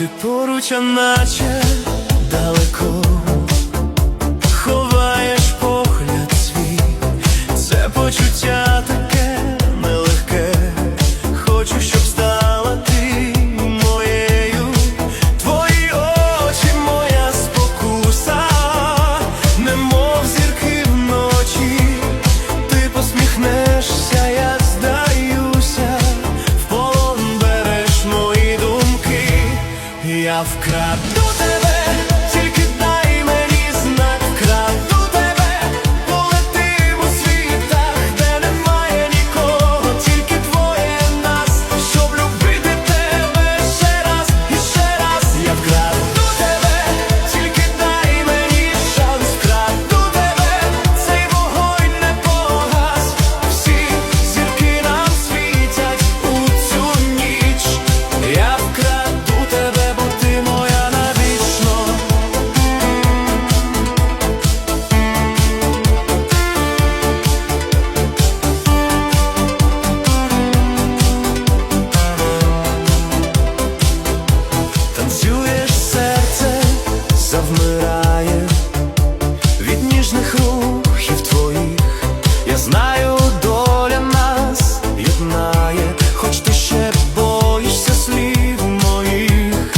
ти поруч, а наче. вкраду. вмирає від ніжних рухів твоїх, я знаю, доля нас єднає, хоч ти ще боїшся слів моїх,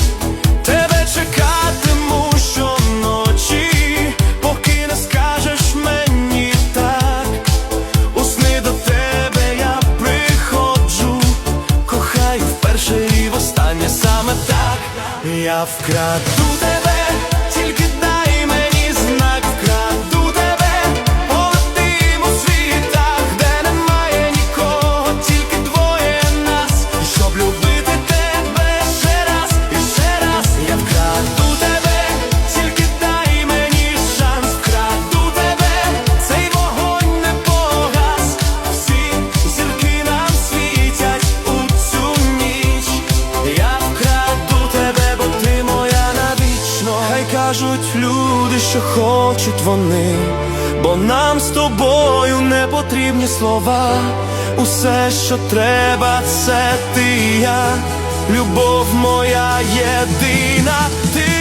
тебе чекатиму щоночі, поки не скажеш мені так, у сни до тебе я приходжу, кохаю вперше і востаннє саме так. Я вкраду тебе. кажуть люди, що хочуть вони, бо нам з тобою не потрібні слова. Усе, що треба, це ти, я любов моя єдина. ти